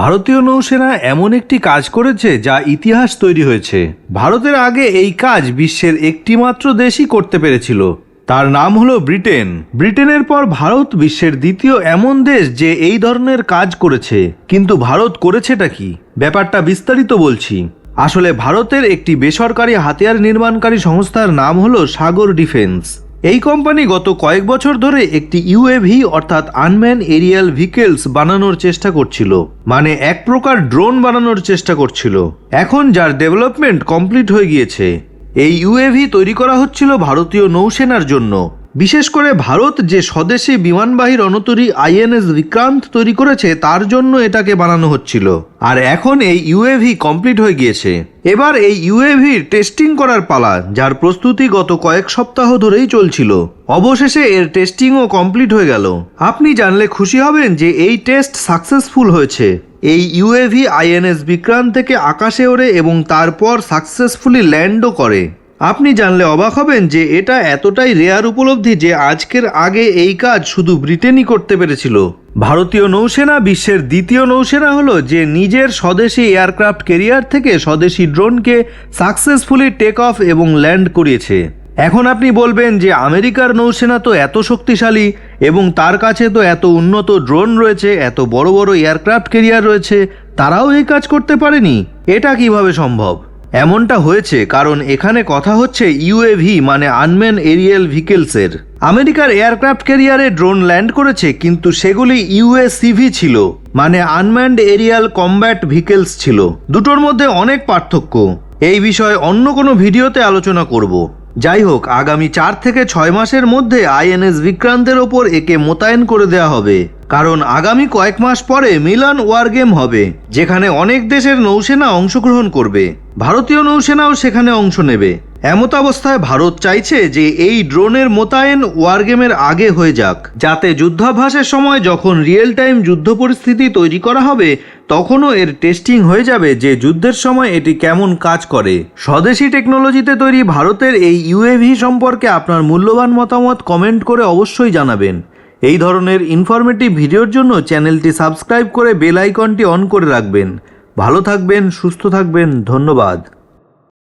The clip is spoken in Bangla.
ভারতীয় নৌসেনা এমন একটি কাজ করেছে যা ইতিহাস তৈরি হয়েছে। ভারতের আগে এই কাজ বিশ্বের একটিমাত্র দেশই করতে পেরেছিল। তার নাম হলো ব্রিটেন। ব্রিটেনের পর ভারত বিশ্বের দ্বিতীয় এমন দেশ যে এই ধরনের কাজ করেছে। কিন্তু ভারত করেছেটা কি? ব্যাপারটা বিস্তারিত বলছি। আসলে ভারতের একটি বেসরকারি হাতিয়ার নির্মাণকারী সংস্থার নাম হলো সাগর ডিফেন্স। এই কোম্পানি গত কয়েক বছর ধরে একটি ইউএভি অর্থাৎ আনম্যান এরিয়াল ভিকেলস, বানানোর চেষ্টা করছিল। মানে এক প্রকার ড্রোন বানানোর চেষ্টা করছিল। এখন যার ডেভেলপমেন্ট কমপ্লিট হয়ে গিয়েছে। এই ইউএভি তৈরি করা হচ্ছিল ভারতীয় নৌসেনার জন্য। বিশেষ করে ভারত যে স্বদেশী বিমানবাহী রণতরী আইএনএস বিক্রান্ত তৈরি করেছে, তার জন্য এটাকে বানানো হচ্ছিল। আর এখন এই ইউএভি কমপ্লিট হয়ে গিয়েছে। এবার এই ইউএভির টেস্টিং করার পালা, যার প্রস্তুতি গত কয়েক সপ্তাহ ধরেই চলছিল। অবশেষে এর টেস্টিংও কমপ্লিট হয়ে গেল। আপনি জানলে খুশি হবেন যে এই টেস্ট সাকসেসফুল হয়েছে। এই ইউএভি আইএনএস বিক্রান্ত থেকে আকাশে ওড়ে এবং তারপর সাকসেসফুলি ল্যান্ডও করে। আপনি জানলে অবাক হবেন যে এটা এতটাই রেয়ার উপলব্ধি যে আজকের আগে এই কাজ শুধু ব্রিটেনই করতে পেরেছিল। ভারতীয় নৌসেনা বিশ্বের দ্বিতীয় নৌসেনা হলো যে নিজের স্বদেশি এয়ারক্রাফট কেরিয়ার থেকে স্বদেশি ড্রোনকে সাকসেসফুলি টেক অফ এবং ল্যান্ড করিয়েছে। এখন আপনি বলবেন যে আমেরিকার নৌসেনা তো এত শক্তিশালী এবং তার কাছে তো এত উন্নত ড্রোন রয়েছে, এত বড় বড় এয়ারক্রাফট কেরিয়ার রয়েছে, তারাও এই কাজ করতে পারেনি। এটা কীভাবে সম্ভব? এমনটা হয়েছে কারণ এখানে কথা হচ্ছে ইউএভি মানে আনম্যান এরিয়াল ভিকেলসের আমেরিকার এয়ারক্রাফট ক্যারিয়ারে ড্রোন ল্যান্ড করেছে, কিন্তু সেগুলি ইউএসিভি ছিল মানে আনম্যান্ড এরিয়াল কম্ব্যাট ভিকেলস ছিল। দুটোর মধ্যে অনেক পার্থক্য। এই বিষয়ে অন্য কোনো ভিডিওতে আলোচনা করব। যাই হোক, আগামী চার থেকে ছয় মাসের মধ্যে আইএনএস বিক্রান্তের ওপর একে মোতায়েন করে দেওয়া হবে। কারণ আগামী কয়েক মাস পরে মিলান ওয়ার গেম হবে, যেখানে অনেক দেশের নৌসেনা অংশগ্রহণ করবে। ভারতীয় নৌসেনাও সেখানে অংশ নেবে। এমত অবস্থায় ভারত চাইছে যে এই ড্রোনের মোতায়েন ওয়ার গেমের আগে হয়ে যাক, যাতে যুদ্ধাভ্যাসের সময় যখন রিয়েল টাইম যুদ্ধ পরিস্থিতি তৈরি করা হবে, তখনও এর টেস্টিং হয়ে যাবে যে যুদ্ধের সময় এটি কেমন কাজ করে। স্বদেশি টেকনোলজিতে তৈরি ভারতের এই ইউএভি সম্পর্কে আপনার মূল্যবান মতামত কমেন্ট করে অবশ্যই জানাবেন। এই ধরনের ইনফরমেটিভ ভিডিওর জন্য চ্যানেলটি সাবস্ক্রাইব করে বেল আইকনটি অন করে রাখবেন। ভালো থাকবেন, সুস্থ থাকবেন, ধন্যবাদ।